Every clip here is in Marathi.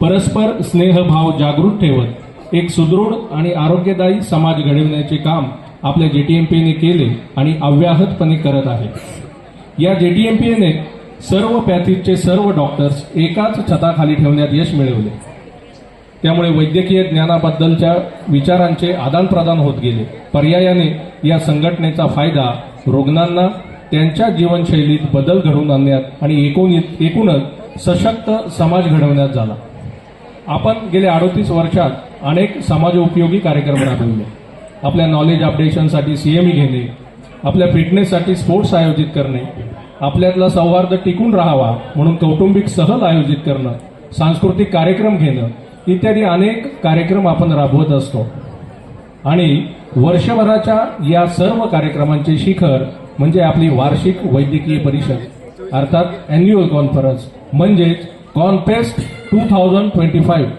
परस्पर स्नेहभाव जागृत ठेवत एक सुदृढ आणि आरोग्यदायी समाज घडविण्याचे काम आपल्या जेटीएमपीने केले आणि अव्याहतपणे करत आहे. या जेटीएमपीने सर्व पॅथीचे सर्व डॉक्टर्स एकाच छताखाली ठेवण्यात यश मिळवले. त्यामुळे वैद्यकीय ज्ञानाबद्दलच्या विचारांचे आदानप्रदान होत गेले. पर्यायाने या संघटनेचा फायदा रुग्णांना त्यांच्या जीवनशैलीत बदल घडवून आणण्यात आणि एकूण एकूणच सशक्त समाज घडवण्यात झाला. आपण गेल्या अडोतीस वर्षात अनेक समाजोपयोगी कार्यक्रम राबवले. आपल्या नॉलेज अपडेशनसाठी सीएमई घेणे आपल्या फिटनेससाठी स्पोर्ट्स आयोजित करणे आपल्यातला सौहार्द टिकून राहावा म्हणून कौटुंबिक सहल आयोजित करणं सांस्कृतिक कार्यक्रम घेणं इत्यादी अनेक कार्यक्रम आपण राबवत असतो. आणि वर्षभराच्या या सर्व कार्यक्रमांचे शिखर म्हणजे आपली वार्षिक वैद्यकीय परिषद अर्थात अॅन्युअल कॉन्फरन्स म्हणजेच Confest two thousand twenty five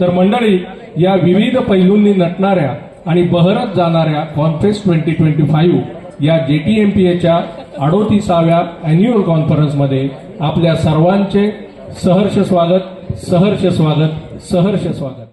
तर मंडळी या विविध पैलूंनी नटणाऱ्या आणि बहरत जाणाऱ्या कॉन्फेस्ट ट्वेंटी ट्वेंटी फाईव्ह या जे टी एम पी एच्या अडोतीसाव्या अॅन्युअल कॉन्फरन्समध्ये आपल्या सर्वांचे सहर्ष स्वागत सहर्ष स्वागत सहर्ष स्वागत.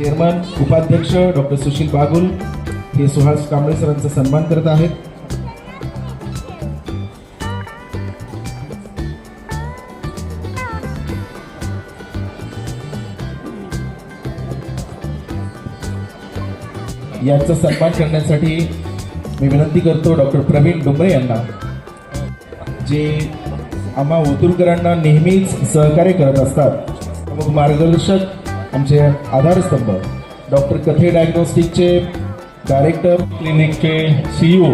चेअरमन उपाध्यक्ष डॉक्टर सुशील बागुल हे सुहास कांबळे सरांचा सन्मान करत आहेत. यांचा सन्मान करण्यासाठी मी विनंती करतो डॉक्टर प्रवीण डुंबरे यांना जे आम्हा ओतुरकरांना नेहमीच सहकार्य करत असतात. मग मार्गदर्शक आमचे आधारस्तंभ डॉक्टर कथे डायग्नोस्टिकचे डायरेक्टर क्लिनिकचे सीईओ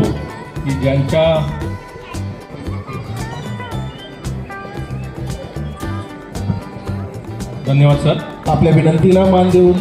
की ज्यांच्या धन्यवाद सर. आपल्या विनंतीला मान देऊन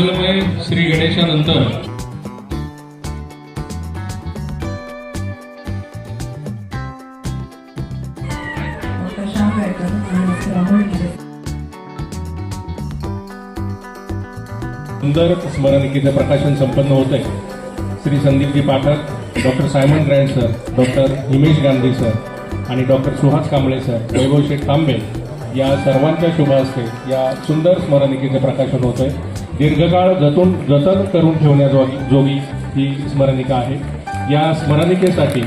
मंगलमय श्री गणेशानंतर. सुंदर स्मरणिकेचं प्रकाशन संपन्न होत आहे. Shri Sandeepji Pathak doctor Simon Grand sir doctor Himesh Gandhi sir आणि डॉक्टर सुहास कांबळे सर वैभव शेठ तांबे या सर्वांच्या शुभ या सुंदर स्मरणिकेचे प्रकाशन होत आहे. दीर्घकाळ जतून जतन करून ठेवण्याजोगी जोगी ही स्मरणिका आहे. या स्मरणिकेसाठी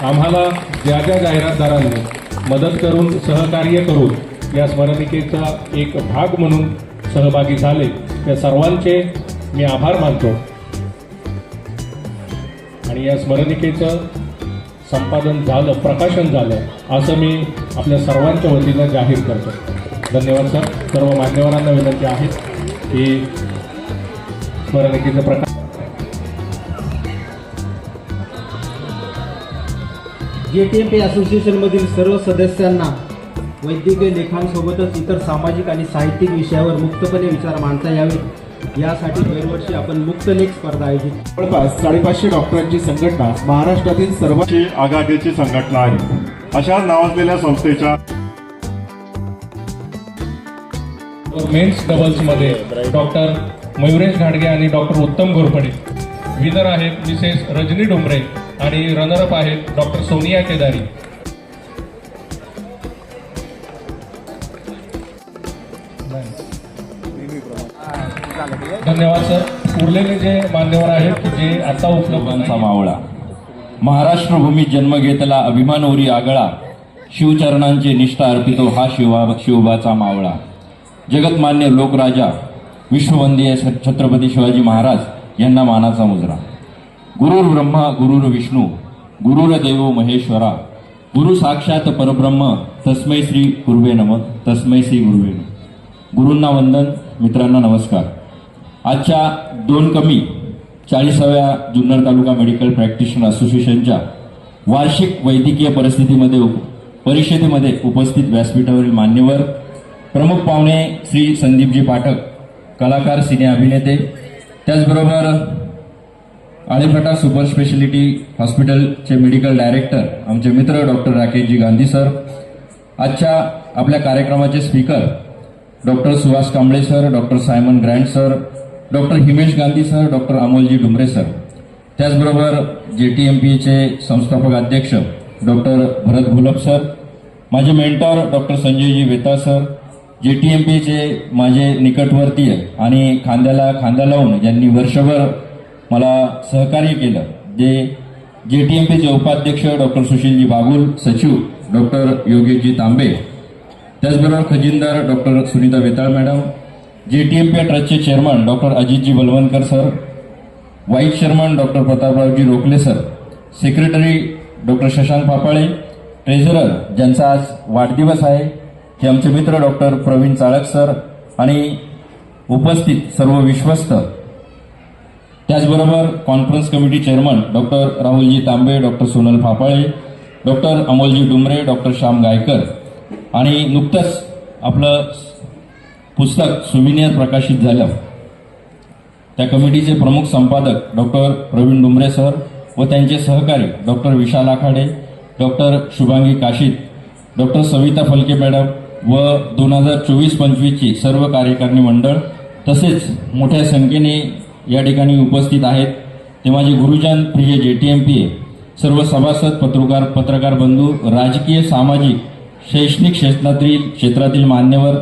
आम्हाला ज्या ज्या जाहिरातदारांनी मदत करून सहकार्य करून या स्मरणिकेचा एक भाग म्हणून सहभागी झाले त्या सर्वांचे मी आभार मानतो. आणि या स्मरणिकेचं संपादन झालं प्रकाशन झालं असं मी आपल्या सर्वांच्या वतीनं जाहीर करतो. धन्यवाद सर. सर्व मान्यवरांना विनंती आहे. की स्मरणिकेचं प्रकाश जेटीएमपी असोसिएशनमधील सर्व सदस्यांना वैद्यकीय लेखांसोबतच इतर सामाजिक आणि साहित्यिक विषयावर मुक्तपणे विचार मांडता यावेत. यासाठी दरवर्षी आपण मुक्त लेख स्पर्धा आयोजित जवळपास साडेपाचशे डॉक्टरांची संघटना महाराष्ट्रातील सर्व ची आघाडीची संघटना आहे अशा नावाजलेल्या संस्थेच्या मेन्स डबल्समध्ये डॉक्टर मयुरेश घाडगे आणि डॉक्टर उत्तम घोरपडे. विनर आहेत मिसेस रजनी डोंबरे आणि रनरअप आहेत डॉक्टर सोनिया केदारी. धन्यवाद सर. उरलेले जे मान्यवर आहेत की जे आता उपलब्ध. मावळा. महाराष्ट्र भूमी जन्म घेतला अभिमानवरी आगळा. शिवचरणांचे निष्ठा अर्पितो हा शिवा शिवबाचा मावळा. जगतमान्य लोकराजा विश्ववंदीय छ- छत्रपती शिवाजी महाराज यांना मानाचा मुजरा. गुरुर ब्रह्मा गुरुर विष्णू गुरुर देवो महेश्वरा गुरु साक्षात परब्रह्म तस्मै श्री गुरुवे नम तस्मै श्री गुरुवे नम. गुरूंना वंदन मित्रांना नमस्कार. आजच्या दोन कमी चाळीसाव्या जुन्नर तालुका मेडिकल प्रॅक्टिशनर असोसिएशनच्या वार्षिक वैद्यकीय परिस्थितीमध्ये उप परिषदेमध्ये उपस्थित व्यासपीठावरील मान्यवर प्रमुख पाहुणे श्री संदीपजी पाठक कलाकार सिने अभिनेते त्याचबरोबर आळेफाटा सुपर स्पेशालिटी हॉस्पिटलचे मेडिकल डायरेक्टर आमचे मित्र डॉक्टर राकेशजी गांधी सर आजच्या आपल्या कार्यक्रमाचे speaker doctor Suhas Kamble sir doctor Simon Grand sir doctor Himesh Gandhi sir doctor Amolji Dumre sir. त्याचबरोबर जे टी एम पीचे संस्थापक अध्यक्ष डॉक्टर भरत भुलप सर माझे mentor doctor Sanjayji Veta sir जे टी एम पीचे माझे निकटवर्तीय आणि खांद्याला खांदा लावून ज्यांनी वर्षभर मला सहकार्य केलं जे जे टी एम पीचे उपाध्यक्ष डॉक्टर सुशीलजी बागुल सचिव डॉक्टर योगेशजी तांबे त्याचबरोबर खजिनदार doctor Sunita Vetal madam J T M P ट्रस्टचे chairman doctor Ajitji Balvankar sir vice chairman doctor Pratapraoji Rokhle sir secretary doctor Shashank Papale treasurer ज्यांचा आज वाढदिवस आहे हे आमचे मित्र डॉक्टर प्रवीण चाळक सर आणि उपस्थित सर्व विश्वस्त. त्याचबरोबर conference committee chairman doctor Rahulji Tambe doctor Sonal Phapale doctor Amolji Dumre doctor Shyam Gaikar आणि नुकतंच आपलं पुस्तक सुविनियर प्रकाशित झालं. त्या कमिटीचे प्रमुख संपादक डॉक्टर प्रवीण डुमरे सर व त्यांचे सहकारी doctor Vishal Akhade doctor Shubhangi Kashit doctor Savita Phalke madam व दोन हजार चोवीस पंचवीसची सर्व कार्यकारिणी मंडळ तसेच मोठ्या संख्येने या ठिकाणी उपस्थित आहेत. ते माझे गुरुजन प्रिय जे टी एम पी ए सर्व सभासद पत्रकार पत्रकार बंधू राजकीय सामाजिक शैक्षणिक क्षेत्रातील क्षेत्रातील मान्यवर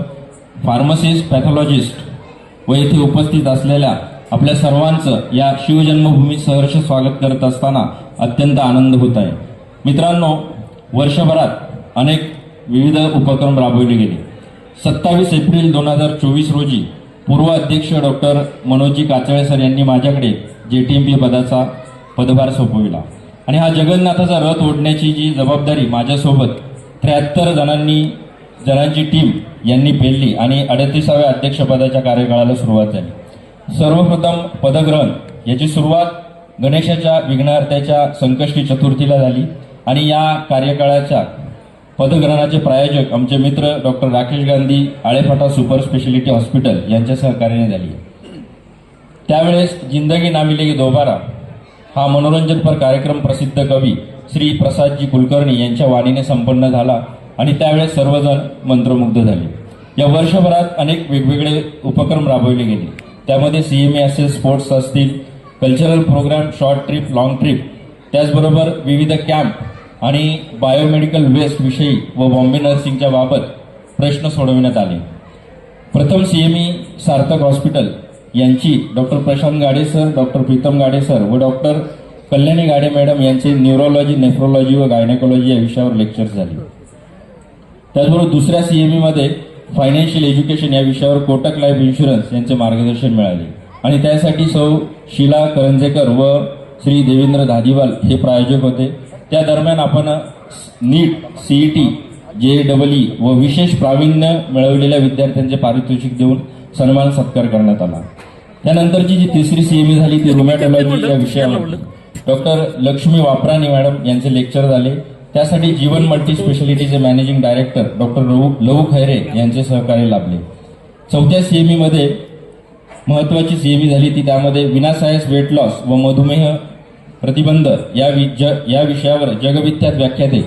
फार्मसिस्ट पॅथॉलॉजिस्ट व येथे उपस्थित असलेल्या आपल्या सर्वांचं या शिवजन्मभूमी सहर्ष स्वागत करत असताना अत्यंत आनंद होत आहे. मित्रांनो वर्षभरात अनेक विविध उपक्रम राबवले गेले. सत्तावीस एप्रिल दोन हजार चोवीस रोजी पूर्व अध्यक्ष डॉक्टर मनोजी काचळे सर यांनी माझ्याकडे जे टी एम पी पदाचा पदभार सोपविला. आणि हा जगन्नाथाचा रथ ओढण्याची जी जबाबदारी माझ्यासोबत त्र्याहत्तर जणांनी जणांची टीम यांनी पेलली आणि अडतीसाव्या अध्यक्षपदाच्या कार्यकाळाला सुरुवात झाली. सर्वप्रथम पदग्रहण याची सुरुवात गणेशाच्या विघ्नार्थ्याच्या संकष्टी चतुर्थीला झाली आणि या कार्यकाळाच्या पदग्रहणाचे प्रायोजक आमचे मित्र doctor Rakesh Gandhi Alephata super speciality hospital यांच्या सहकार्याने झाली. त्यावेळेस जिंदगी नामिलेगी दोबारा हा मनोरंजनपर कार्यक्रम प्रसिद्ध कवी श्री प्रसादजी कुलकर्णी यांच्या वाणीने संपन्न झाला आणि त्यावेळेस सर्वजण मंत्रमुग्ध झाले. या वर्षभरात अनेक वेगवेगळे उपक्रम राबवले गेले. त्यामध्ये सी एम ए असेल स्पोर्ट्स असतील cultural program short trip long trip त्याचबरोबर विविध कॅम्प आणि बायोमेडिकल वेस्टविषयी व बॉम्बे नर्सिंगच्या बाबत प्रश्न सोडविण्यात आले. प्रथम C M E Sarthak hospital यांची doctor Prashant Gade sir doctor Pritam Gade sir व डॉक्टर कल्याणी गाडे मॅडम यांचे न्यूरोलॉजी नेफ्रोलॉजी व गायनेकोलॉजी या विषयावर लेक्चर झाले. त्याचबरोबर दुसऱ्या सी एम ईमध्ये फायनान्शियल एज्युकेशन या विषयावर कोटक लाईफ इन्शुरन्स यांचे मार्गदर्शन मिळाले. आणि त्यासाठी सौ शीला करंजेकर व श्री देवेंद्र धादिवाल हे प्रायोजक होते. त्या दरम्यान आपण NEET CET J double E व विशेष प्रावीण्य मिळवलेल्या विद्यार्थ्यांचे पारितोषिक देऊन सन्मान सत्कार करण्यात आला. त्यानंतरची जी तिसरी सीएमई झाली ती रुमॅटॉलॉजी या विषयावर. डॉक्टर लक्ष्मी वापराणी मॅडम यांचे लेक्चर झाले. त्यासाठी Jeevan multi स्पेशालिटीचे managing director doctor Lahu Lahu Khaire यांचे सहकार्य लाभले. चौथ्या सीएमई मध्ये महत्वाची सीएमई झाली ती त्यामध्ये विनासायस वेट लॉस व मधुमेह प्रतिबंध या वि- ज- या विषयावर जगविख्यात व्याख्याते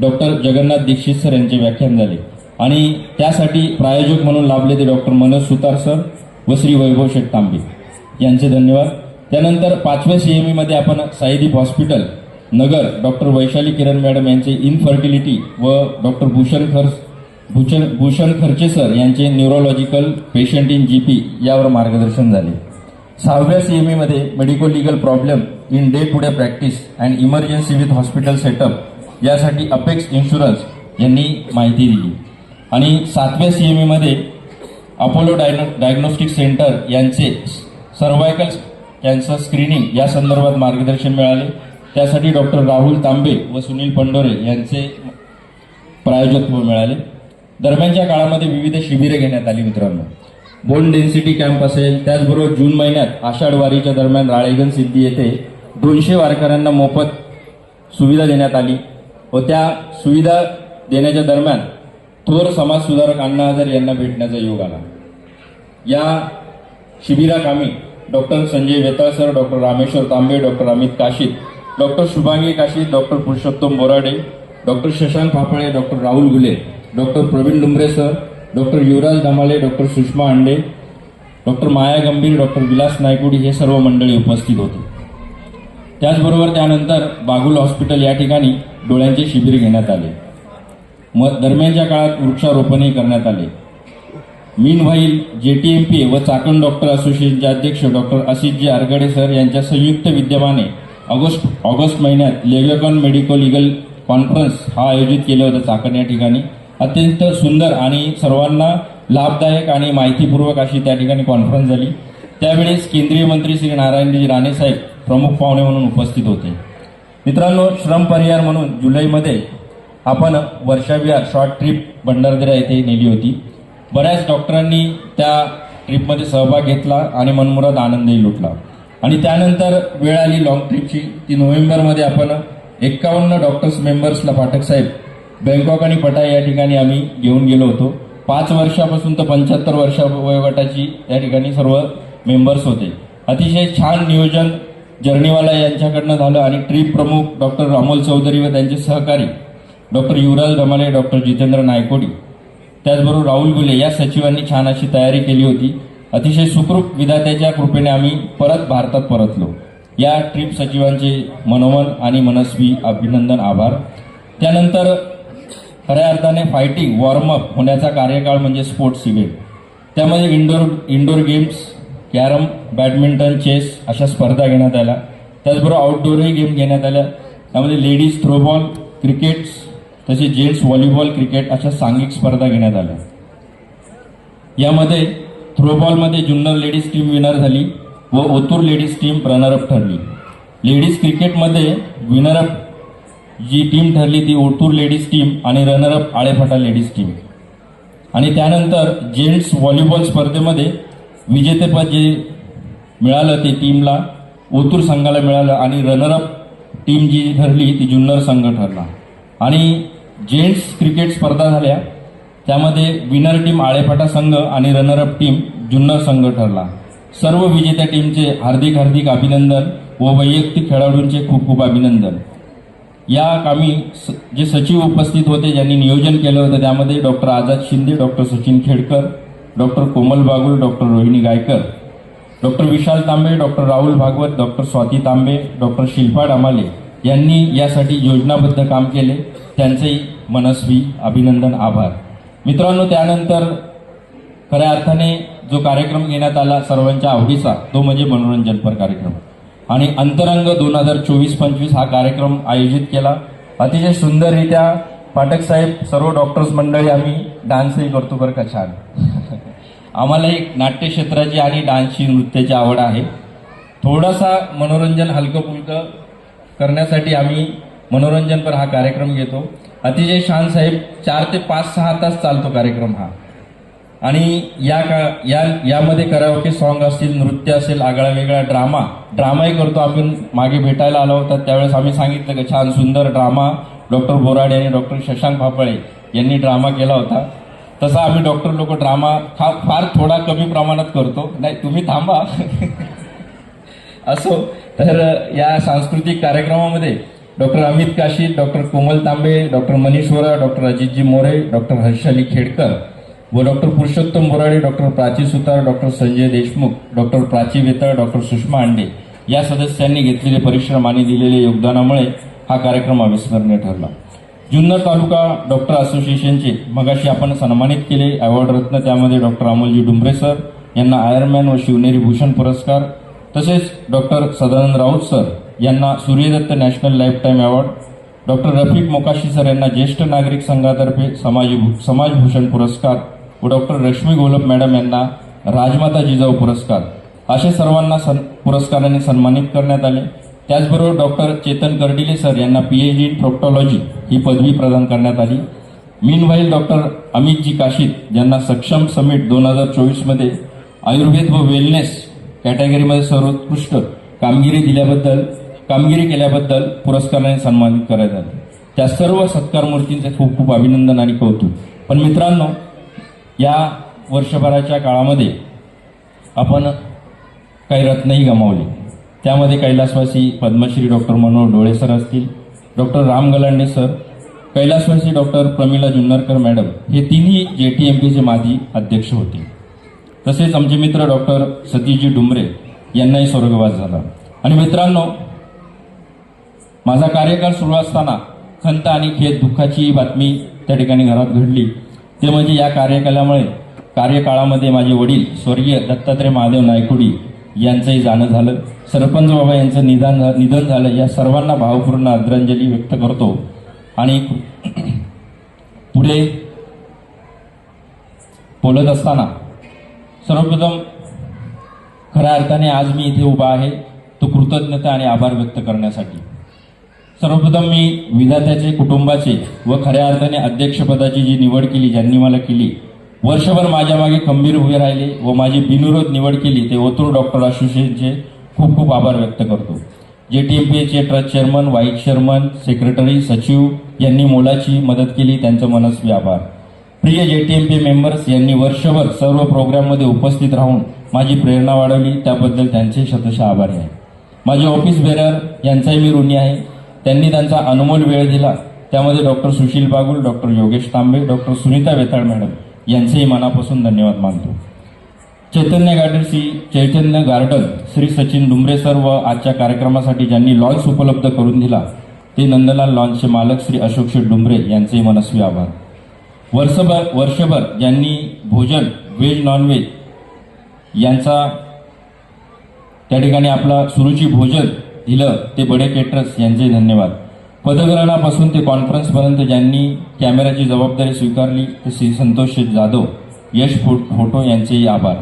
डॉक्टर जगन्नाथ दीक्षित सर यांचे व्याख्यान झाले. आणि त्यासाठी प्रायोजक म्हणून लाभले ते डॉक्टर मनोज सुतार सर व श्री वैभव शेठ तांबे यांचे धन्यवाद. त्यानंतर पाचव्या सी एम ईमध्ये आपण Saideep hospital Nagar doctor Vaishali Kiran madam यांचे इनफर्टिलिटी व डॉक्टर भूषण खर्च भूषण भूषण खर्चे सर यांचे neurological patient in G P यावर मार्गदर्शन झाले. सहाव्या सीएमई मध्ये medico legal problem in day to day practice and emergency with hospital setup यासाठी अपेक्स इन्शुरन्स यांनी माहिती दिली. आणि सातव्या सीएमईमध्ये अपोलो डायनो डायग्नोस्टिक सेंटर यांचे सर्वायकल कॅन्सर स्क्रीनिंग या संदर्भात मार्गदर्शन मिळाले. त्यासाठी डॉक्टर राहुल तांबे व सुनील पंडोरे यांचे प्रायोजकत्व मिळाले. दरम्यानच्या काळामध्ये विविध शिबिरे घेण्यात आली मित्रांनो. बोन डेन्सिटी कॅम्प असेल त्याचबरोबर जून महिन्यात आषाढ वारीच्या दरम्यान राळेगण सिद्धी येथे दोनशे वारकऱ्यांना मोफत सुविधा देण्यात आली व त्या सुविधा देण्याच्या दरम्यान थोर समाजसुधारक अण्णा हजारे यांना भेटण्याचा योग आला. या शिबिराकामी doctor Sanjay Vetal sir doctor Rameshwar Tambe doctor Amit Kashid doctor Shubhangi Kashid doctor Purushottam Borade doctor Shashank Phaphale doctor Rahul Gule doctor Pravin Dumbre sir doctor Yuvraj Dhamale doctor Sushma Ande doctor Maya गंभीर डॉक्टर विलास नायकुडी हे सर्व मंडळी उपस्थित होते. त्याचबरोबर त्यानंतर बागुल हॉस्पिटल या ठिकाणी डोळ्यांचे शिबिर घेण्यात आले. म दरम्यानच्या काळात वृक्षारोपणही करण्यात आले. Meanwhile J T M P व चाकण डॉक्टर असोसिएशनचे अध्यक्ष डॉक्टर असितजी आरगडे सर यांच्या संयुक्त विद्यमाने ऑगस्ट ऑगस्ट महिन्यात लेगकॉन मेडिको लिगल कॉन्फरन्स हा आयोजित केलं होतं चाकण या ठिकाणी. अत्यंत सुंदर आणि सर्वांना लाभदायक आणि माहितीपूर्वक अशी त्या ठिकाणी कॉन्फरन्स झाली. त्यावेळेस केंद्रीय मंत्री श्री नारायणजी राणेसाहेब प्रमुख पाहुणे म्हणून उपस्थित होते. मित्रांनो श्रम परिहार म्हणून जुलैमध्ये आपण वर्षाविहार शॉर्ट ट्रिप भंडारदरा येथे नेली होती. बऱ्याच डॉक्टरांनी त्या ट्रिपमध्ये सहभाग घेतला आणि मनमुराद आनंदही लुटला. आणि त्यानंतर वेळ आली लॉंग ट्रिपची ती नोव्हेंबरमध्ये आपण एक्कावन्न डॉक्टर्स मेंबर्सला पाठक साहेब बँकॉक आणि पटा या ठिकाणी आम्ही घेऊन गेलो होतो. पाच वर्षापासून तर पंच्याहत्तर वर्षा वयोगटाची या ठिकाणी सर्व मेंबर्स होते. अतिशय छान नियोजन जर्नीवाला यांच्याकडनं झालं आणि ट्रिप प्रमुख डॉक्टर अमोल चौधरी व त्यांचे सहकारी डॉक्टर युवराज रमाले डॉक्टर जितेंद्र नायकोडी त्याचबरोबर राहुल गुले या सचिवांनी छान अशी तयारी केली होती. अतिशय सुखरूप विधात्याच्या कृपेने आम्ही परत भारतात परतलो. या ट्रिप सचिवांचे मनोमन आणि मनस्वी अभिनंदन आभार. त्यानंतर खऱ्या अर्थाने फायटिंग वॉर्मअप होण्याचा कार्यकाळ म्हणजे स्पोर्ट्स इव्हेंट त्यामध्ये indoor indoor games carrom badminton chess अशा स्पर्धा घेण्यात आल्या. त्याचबरोबर आउटडोअरही गेम घेण्यात आल्या. त्यामध्ये लेडीज थ्रोबॉल क्रिकेट्स तसेच जेंट्स व्हॉलीबॉल क्रिकेट अशा सांघिक स्पर्धा घेण्यात आल्या. यामध्ये थ्रोबॉलमध्ये जुन्नर लेडीज टीम विनर झाली व Otur ladies team runner up ठरली. लेडीज क्रिकेटमध्ये विनरअप जी टीम ठरली ती ओतूर लेडीज टीम आणि runner up Alephata ladies team. आणि त्यानंतर जेंट्स व्हॉलीबॉल स्पर्धेमध्ये विजेतेपद जे मिळालं ते टीमला ओतूर संघाला मिळालं आणि रनरअप टीम जी ठरली ती जुन्नर संघ ठरला. आणि जेंट्स क्रिकेट स्पर्धा झाल्या त्यामध्ये विनर टीम आळेफाटा संघ आणि रनरअप टीम जुन्नर संघ ठरला. सर्व विजेत्या टीमचे हार्दिक हार्दिक अभिनंदन व वैयक्तिक खेळाडूंचे खूप खूप अभिनंदन. या कामी स- जे सचिव उपस्थित होते ज्यांनी नियोजन केलं होतं त्यामध्ये doctor Azad Shinde doctor Sachin Khedkar doctor Komal Bagul doctor Rohini Gaikar doctor Vishal Tambe doctor Rahul Bhagwat doctor Swati Tambe doctor Shilpa Damale यांनी यासाठी योजनाबद्ध काम केले. त्यांचेही मनस्वी अभिनंदन आभार. मित्रांनो त्यानंतर खऱ्या अर्थाने जो कार्यक्रम घेण्यात आला सर्वांच्या आवडीचा तो म्हणजे मनोरंजनपर कार्यक्रम. आणि अंतरंग दोन हजार चोवीस पंचवीस हा कार्यक्रम आयोजित केला. अतिशय सुंदररित्या पाठक साहेब सर्व डॉक्टर्स मंडळी आम्ही डान्सही करतो बरं का छान. आम्हाला एक नाट्यक्षेत्राची आणि डान्सची नृत्याची आवड आहे. थोडासा मनोरंजन हलकं फुलकं करण्यासाठी आम्ही मनोरंजनपर हा कार्यक्रम घेतो. अतिशय शान साहेब चार ते पाच सहा तास चालतो कार्यक्रम हा. आणि या का या यामध्ये कराओके सॉन्ग असतील नृत्य असेल आगळा वेगळा ड्रामा ड्रामाही करतो. आपण मागे भेटायला आलो होता. त्यावेळेस आम्ही सांगितलं की छान सुंदर ड्रामा डॉक्टर बोराडे आणि डॉक्टर शशांक फाफळे यांनी ड्रामा केला होता. तसा आम्ही डॉक्टर लोक ड्रामा हा फार थोडा कमी प्रमाणात करतो. नाही तुम्ही थांबा. असो. तर या सांस्कृतिक कार्यक्रमामध्ये doctor Amit Kashi doctor Komal Tambe doctor Manish Vora doctor Ajitji More doctor Harshali Khedkar व doctor Purushottam Borade doctor Prachi Sutar doctor Sanjay Deshmukh doctor Prachi Vetal doctor Sushma Ande या सदस्यांनी घेतलेले परिश्रम आणि दिलेल्या योगदानामुळे हा कार्यक्रम अविस्मरणीय ठरला. जुन्नर तालुका डॉक्टर असोसिएशनचे मगाशी आपण सन्मानित केले अवॉर्ड रत्न त्यामध्ये डॉक्टर अमोलजी डुंबरे सर यांना आयर्नमॅन व शिवनेरी भूषण पुरस्कार तसेच डॉक्टर सदानंद राऊत सर यांना Suryadatta national lifetime award doctor Rafiq Mokashi sir यांना ज्येष्ठ नागरिक संघातर्फे समाज समाजभूषण पुरस्कार व डॉक्टर रश्मी गोलप मॅडम यांना राजमाता जिजाऊ पुरस्कार. असे सर्वांना सन पुरस्काराने सन्मानित करण्यात आले. त्याचबरोबर डॉक्टर चेतन कर्डिले सर यांना पी एच इन प्रोक्टॉलॉजी ही पदवी प्रदान करण्यात आली. मीन डॉक्टर अमितजी काशीद यांना सक्षम समिट दोन हजार चोवीसमध्ये आयुर्वेद व वेलनेस कॅटेगरीमध्ये सर्वोत्कृष्ट कामगिरी दिल्याबद्दल कामगिरी केल्याबद्दल पुरस्काराने सन्मानित करण्यात आले. त्या सर्व सत्कार मूर्तींचे खूप खूप अभिनंदन आणि कौतुक. पण मित्रांनो या वर्षभराच्या काळामध्ये आपण काही रत्नही गमावले. त्यामध्ये कैलासवासी पद्मश्री डॉक्टर मनोहर डोळे सर असतील डॉक्टर राम गलांडे सर कैलासवासी डॉक्टर प्रमिला जुन्नरकर मॅडम हे तिन्ही जे टी एम पीचे माजी अध्यक्ष होते. तसेच आमचे मित्र डॉक्टर सतीशजी डुमरे यांनाही स्वर्गवास झाला. आणि मित्रांनो माझा कार्यकाळ सुरू असताना खंत आणि खेद दुःखाची बातमी त्या ठिकाणी घरात घडली. ते म्हणजे या कार्यकालामुळे कार्यकाळामध्ये माझे वडील स्वर्गीय दत्तात्रय महादेव नायकुडी यांचंही जाणं झालं. सरपंच बाबा यांचं निदान झा- निधन झालं. या सर्वांना भावपूर्ण आदरांजली व्यक्त करतो. आणि पुढे बोलत असताना सर्वप्रथम खऱ्या अर्थाने आज मी इथे उभा आहे. तो कृतज्ञता आणि आभार व्यक्त करण्यासाठी. सर्वप्रथम मी विधात्याचे कुटुंबाचे व खऱ्या अर्थाने अध्यक्षपदाची जी निवड केली ज्यांनी मला केली वर्षभर माझ्या मागे खंबीर उभे राहिले व माझी बिनविरोध निवड केली ते ओतूर डॉक्टर असोसिएशनचे खूप खूप आभार व्यक्त करतो. जे टी एम पीचे trust chairman vice chairman secretary सचिव यांनी मोलाची मदत केली त्यांचं मनस्वी आभार. प्रिय जे टी एम पी मेंबर्स यांनी वर्षभर सर्व प्रोग्राममध्ये उपस्थित राहून माझी प्रेरणा वाढवली त्याबद्दल त्यांचे शतशः आभारी आहे. माझे ऑफिस बेरर यांचाही मी ऋणी आहे. त्यांनी त्यांचा अनमोल वेळ दिला. त्यामध्ये doctor Sushil Bagul doctor Yogesh Tambe doctor Sunita Vetal madam यांचेही मनापासून धन्यवाद मानतो. Chaitanya garden Shri Chaitanya garden Shri Sachin Dumbre sir व आजच्या कार्यक्रमासाठी ज्यांनी लॉन्च उपलब्ध करून दिला ते नंदलाल लॉन्चचे मालक श्री अशोक शेठ डुंबरे यांचेही मनस्वी आभार. वर्षभर वर्षभर ज्यांनी भोजन व्हेज नॉनव्हेज यांचा त्या ठिकाणी आपला सुरुची भोजन दिलं ते बडे केटरस यांचे धन्यवाद. पदग्रहणापासून ते कॉन्फरन्सपर्यंत ज्यांनी कॅमेऱ्याची जबाबदारी स्वीकारली ते श्री संतोष जाधव यश फो- फोटो यांचेही आभार.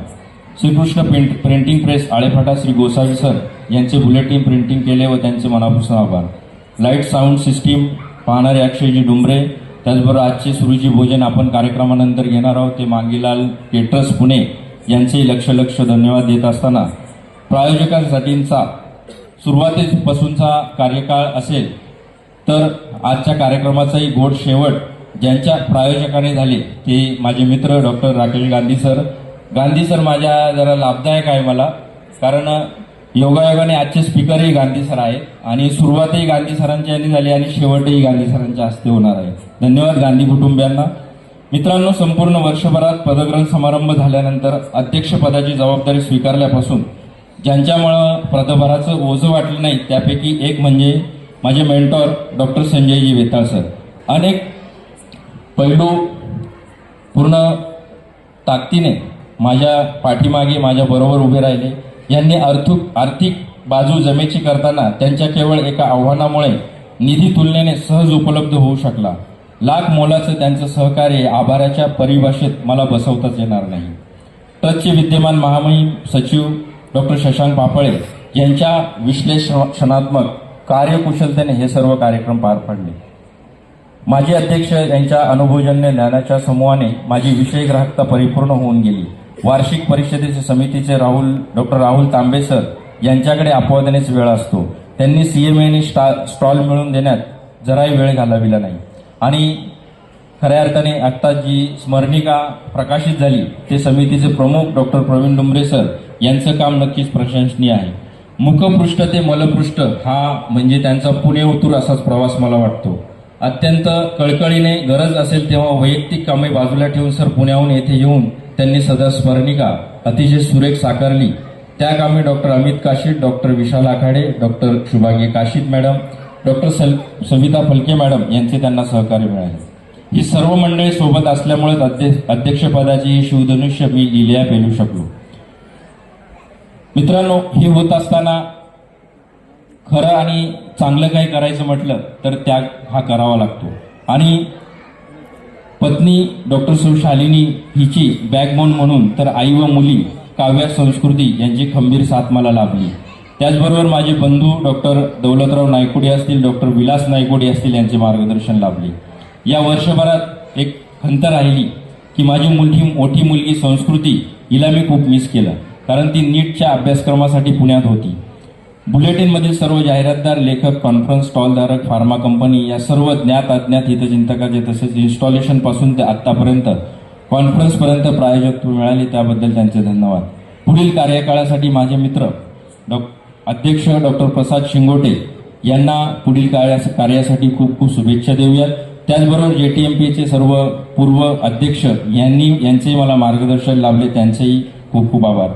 Shrikrishna print printing press Alephata Shri Gosavi sir यांचे बुलेटिन प्रिंटिंग केले व त्यांचे मनापासून आभार. लाइट साऊंड सिस्टीम पाहणारे अक्षयजी डुंबरे त्याचबरोबर आजचे सुरुजी भोजन आपण कार्यक्रमानंतर घेणार आहोत ते मांगीलाल केटरस पुणे यांचेही लक्ष लक्ष धन्यवाद देत असताना. प्रायोजकांसाठींचा सुरुवातीपासूनचा कार्यकाळ असेल तर आजच्या कार्यक्रमाचाही गोड शेवट ज्यांच्या प्रायोजकाने झाले ते माझे मित्र doctor Rakesh Gandhi sir. Gandhi sir माझ्या जरा लाभदायक आहे मला कारण योगायोगाने आजचे स्पीकरही गांधी सर आहे आणि सुरुवातही गांधी सरांच्या यांनी झाली आणि शेवटही गांधी सरांच्या हस्ते होणार आहे. धन्यवाद गांधी कुटुंबियांना. मित्रांनो संपूर्ण वर्षभरात पदग्रहण समारंभ झाल्यानंतर अध्यक्षपदाची जबाबदारी स्वीकारल्यापासून ज्यांच्यामुळं पदभाराचं ओझं वाटलं नाही त्यापैकी एक म्हणजे माझे mentor doctor Sanjayji Vetal sir. अनेक पैलू पूर्ण ताकदीने माझ्या पाठीमागे माझ्याबरोबर उभे राहिले. यांनी आर्थिक आर्थिक बाजू जमेची करताना त्यांच्या केवळ एका आव्हानामुळे निधी तुलनेने सहज उपलब्ध होऊ शकला. लाख मोलाचं त्यांचं सहकार्य आभाराच्या परिभाषेत मला बसवताच येणार नाही. ट्रस्टचे विद्यमान महामहिम सचिव डॉक्टर शशांक पापळे यांच्या विश्लेषणात्मक कार्यकुशलतेने हे सर्व कार्यक्रम पार पडले. माजी अध्यक्ष यांच्या अनुभवजन्य ज्ञानाच्या समूहाने माझी विषय ग्राहकता परिपूर्ण होऊन गेली. वार्षिक परिषदेचे समितीचे राहुल डॉक्टर राहुल तांबे सर यांच्याकडे अपवादानेच वेळ असतो. त्यांनी सी एम एने स्टॉल मिळवून देण्यात जराही वेळ घालविला नाही. आणि खऱ्या अर्थाने आत्ता जी स्मरणिका प्रकाशित झाली. ते समितीचे प्रमुख डॉक्टर प्रवीण डुंबरे सर यांचं काम नक्कीच प्रशंसनीय आहे. मुखपृष्ठ ते मलपृष्ठ हा म्हणजे त्यांचा पुणे उतूर असाच प्रवास मला वाटतो. अत्यंत कळकळीने गरज असेल तेव्हा वैयक्तिक कामे बाजूला ठेवून सर पुण्याहून येथे येऊन त्यांनी सदा स्मरणिका अतिशय सुरेख साकारली. त्या कामी doctor Amit Kashid doctor Vishal Akhade doctor Shubhagi Kashid madam doctor सल सविता फलके मॅडम यांचे त्यांना सहकार्य मिळाले. ही सर्व मंडळी सोबत असल्यामुळेच अध्यक्ष अध्यक्षपदाची ही शिवधनुष्य मी लिहिल्या पेलू शकलो. मित्रांनो हे होत असताना खरं आणि चांगलं काही करायचं म्हटलं तर त्याग हा करावा लागतो. आणि पत्नी डॉक्टर सुशालिनी हिची बॅकबोन म्हणून तर आई व मुली काव्या संस्कृती यांची खंबीर साथ मला लाभली. त्याचबरोबर माझे बंधू डॉक्टर दौलतराव नायकुडे असतील डॉक्टर विलास नायकुडे असतील यांचे मार्गदर्शन लाभले. या वर्षभरात एक खंत राहिली की माझी मुलगी मोठी मुलगी संस्कृती हिला मी खूप मिस केलं. कारण ती नीटच्या अभ्यासक्रमासाठी पुण्यात होती. बुलेटिनमधील सर्व जाहिरातदार लेखक कॉन्फरन्स स्टॉलधारक फार्मा कंपनी या सर्व ज्ञात अज्ञात हितचिंतकाचे तसेच इन्स्टॉलेशनपासून ते आत्तापर्यंत कॉन्फरन्सपर्यंत प्रायोजक मिळाले त्याबद्दल त्यांचे धन्यवाद. पुढील कार्यकाळासाठी माझे मित्र डॉ अध्यक्ष डॉक्टर प्रसाद शिंगोटे यांना पुढील कार्या- कार्यासाठी खूप खूप शुभेच्छा देऊयात. त्याचबरोबर जे टी एम पीचे सर्व पूर्व अध्यक्ष यांनी यांचे मला मार्गदर्शन लाभले त्यांचेही खूप खूप आभार.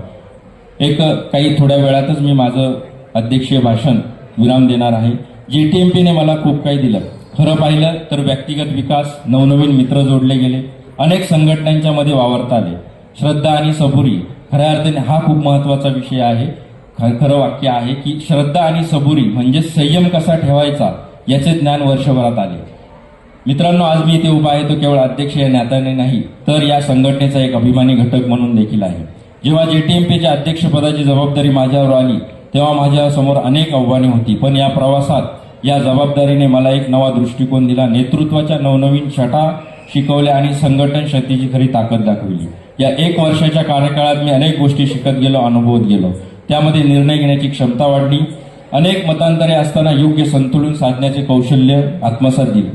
एक काही थोड्या वेळातच मी माझं अध्यक्षीय भाषण विराम देणार आहे. जे टी एम पीने मला खूप काही दिलं. खरं पाहिलं तर व्यक्तिगत विकास नवनवीन मित्र जोडले गेले. अनेक संघटनांच्या मध्ये वावरता आले. श्रद्धा आणि सबुरी खऱ्या अर्थाने हा खूप महत्त्वाचा विषय आहे. खरं वाक्य आहे की श्रद्धा आणि सबुरी म्हणजे संयम कसा ठेवायचा याचे ज्ञान वर्षभरात आले. मित्रांनो आज मी इथे उभा आहे तो केवळ अध्यक्ष या नात्याने नाही तर या संघटनेचा एक अभिमानी घटक म्हणून देखील आहे. जेव्हा जे टी एम पीच्या अध्यक्षपदाची जबाबदारी माझ्यावर आली तेव्हा माझ्यासमोर अनेक आव्हाने होती. पण या प्रवासात या जबाबदारीने मला एक नवा दृष्टिकोन दिला. नेतृत्वाच्या नवनवीन छटा शिकवल्या आणि संघटन शक्तीची खरी ताकद दाखवली. या एक वर्षाच्या कार्यकाळात मी अनेक गोष्टी शिकत गेलो अनुभवत गेलो. त्यामध्ये निर्णय घेण्याची क्षमता वाढली. अनेक मतांतरे असताना योग्य संतुलन साधण्याचे कौशल्य आत्मसात दिले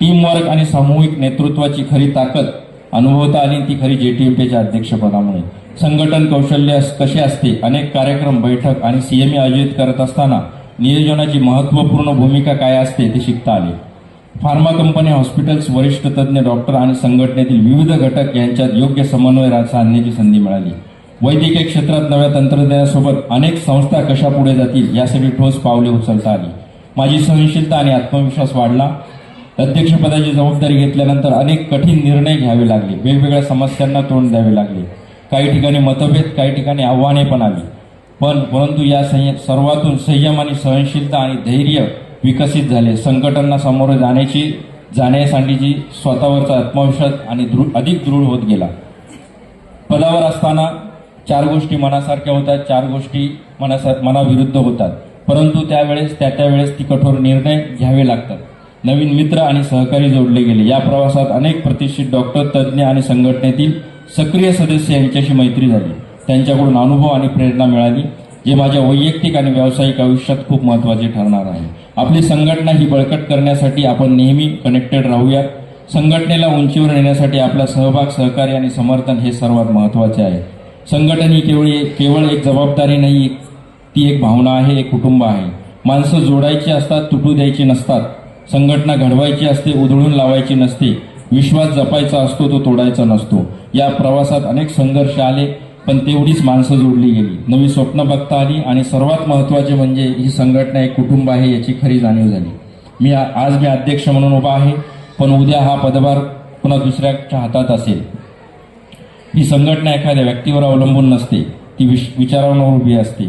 टीमवर्क आणि सामूहिक नेतृत्वाची खरी ताकद अनुभवता आली ती खरी जे टी यू पीच्या अध्यक्षपदामुळे संघटन कौशल्य कसे असते? अनेक कार्यक्रम बैठक आणि सीएमए आयोजित करत असताना नियोजनाची महत्त्वपूर्ण भूमिका काय असते ते शिकता आले. फार्मा कंपनी हॉस्पिटल्स वरिष्ठ तज्ज्ञ डॉक्टर आणि संघटनेतील विविध घटक यांच्यात योग्य समन्वय साधण्याची संधी मिळाली. वैद्यकीय क्षेत्रात नव्या तंत्रज्ञानासोबत अनेक संस्था कशा पुढे जातील यासाठी ठोस पावले उचलता आली. माझी सहनशीलता आणि आत्मविश्वास वाढला. अध्यक्षपदाची जबाबदारी घेतल्यानंतर अनेक कठीण निर्णय घ्यावे लागले. वेगवेगळ्या समस्यांना तोंड द्यावे लागले. काही ठिकाणी मतभेद काही ठिकाणी आव्हाने पण आली. पण परंतु या संय सर्वातून संयम आणि सहनशीलता आणि धैर्य विकसित झाले. संकटांना सामोरे जाण्याची जाण्यासाठीची स्वतःवरचा आत्मविश्वास आणि दृढ अधिक दृढ होत गेला. पदावर असताना चार गोष्टी मनासारख्या होतात चार गोष्टी मनासा मनाविरुद्ध होतात. परंतु त्यावेळेस त्या त्यावेळेस ती कठोर निर्णय घ्यावे लागतात. नवीन मित्र आणि सहकारी जोडले गेले. या प्रवासात अनेक प्रतिष्ठित डॉक्टर तज्ज्ञ आणि संघटनेतील सक्रिय सदस्य यांच्याशी मैत्री झाली. त्यांच्याकडून अनुभव आणि प्रेरणा मिळाली जे माझ्या वैयक्तिक आणि व्यावसायिक आयुष्यात खूप महत्त्वाचे ठरणार आहे. आपली संघटना ही बळकट करण्यासाठी आपण नेहमी कनेक्टेड राहूया संघटनेला उंचीवर नेण्यासाठी आपला सहभाग सहकार्य आणि समर्थन हे सर्वात महत्त्वाचे आहे. संघटन ही केवळ केवळ एक जबाबदारी नाही ती एक भावना आहे एक कुटुंब आहे. माणसं जोडायची असतात तुटू द्यायची नसतात. संघटना घडवायची असते उधळून लावायची नसते. विश्वास जपायचा असतो तो तोडायचा नसतो. या प्रवासात अनेक संघर्ष आले पण तेवढीच माणसं जोडली गेली. नवी स्वप्न बघता आली आणि सर्वात महत्त्वाचे म्हणजे ही संघटना एक कुटुंब आहे याची खरी जाणीव झाली. मी आज मी अध्यक्ष म्हणून उभा आहे पण उद्या हा पदभार पुन्हा दुसऱ्याच्या हातात असेल. ही संघटना एखाद्या व्यक्तीवर अवलंबून नसते ती विश- विचारांवर उभी असते.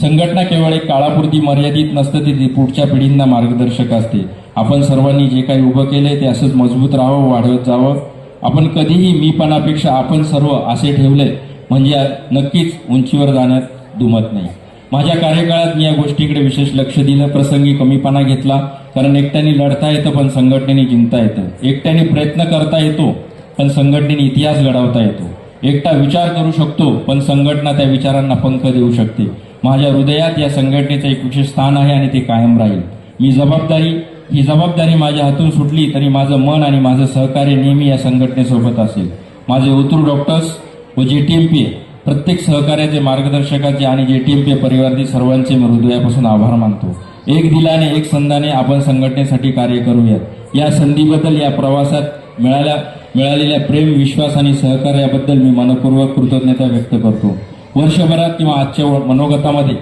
संघटना केवळ एक काळापुरती मर्यादित नसतं ती पुढच्या पिढींना मार्गदर्शक असते. आपण सर्वांनी जे काही उभं केलं आहे ते असंच मजबूत राहावं वाढवत जावं. आपण कधीही मीपणापेक्षा आपण सर्व असे ठेवले म्हणजे नक्कीच उंचीवर जाण्यात दुमत नाही. माझ्या कार्यकाळात मी या गोष्टीकडे विशेष लक्ष दिलं प्रसंगी कमीपणा घेतला कारण एकट्याने लढता येतं पण संघटनेने जिंकता येतं. एकट्याने प्रयत्न करता येतो पण संघटनेने इतिहास घडवता येतो. एकटा विचार करू शकतो पण संघटना त्या विचारांना पंख देऊ शकते. माझ्या हृदयात या संघटनेचं एक विशेष स्थान आहे आणि ते कायम राहील. मी जबाबदारी ही जबाबदारी माझ्या हातून सुटली तरी माझं मन आणि माझं सहकार्य नेहमी या संघटनेसोबत असेल. माझे उतरू डॉक्टर्स व जे टी एम पी प्रत्येक सहकार्याचे मार्गदर्शकाचे आणि जे टी एम पी परिवारातील सर्वांचे मी हृदयापासून आभार मानतो. एक दिलाने एक संधाने आपण संघटनेसाठी कार्य करूयात. या संधीबद्दल या प्रवासात मिळाल्या मिळालेल्या प्रेम विश्वास आणि सहकार्याबद्दल मी मनपूर्वक कृतज्ञता व्यक्त करतो. वर्षभरात किंवा आजच्या मनोगतामध्ये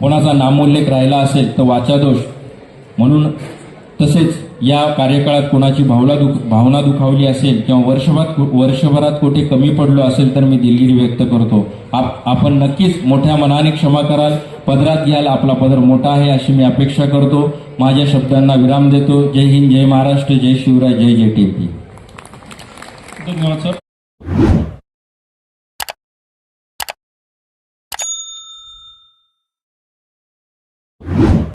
कोणाचा नामोल्लेख राहिला असेल तर वाचादोष म्हणून तसेच या कार्यकाळात कोणाची भावना दुख भावना दुखावली असेल किंवा वर्षभरात वर्षभरात कुठे कमी पडलो असेल तर मी दिलगिरी व्यक्त करतो. आप आपण नक्कीच मोठ्या मनाने क्षमा कराल. पदरात घ्याल आपला पदर मोठा आहे अशी मी अपेक्षा करतो. माझ्या शब्दांना विराम देतो. जय हिंद जय महाराष्ट्र जय शिवराय जय जय टी धन्यवाद सर.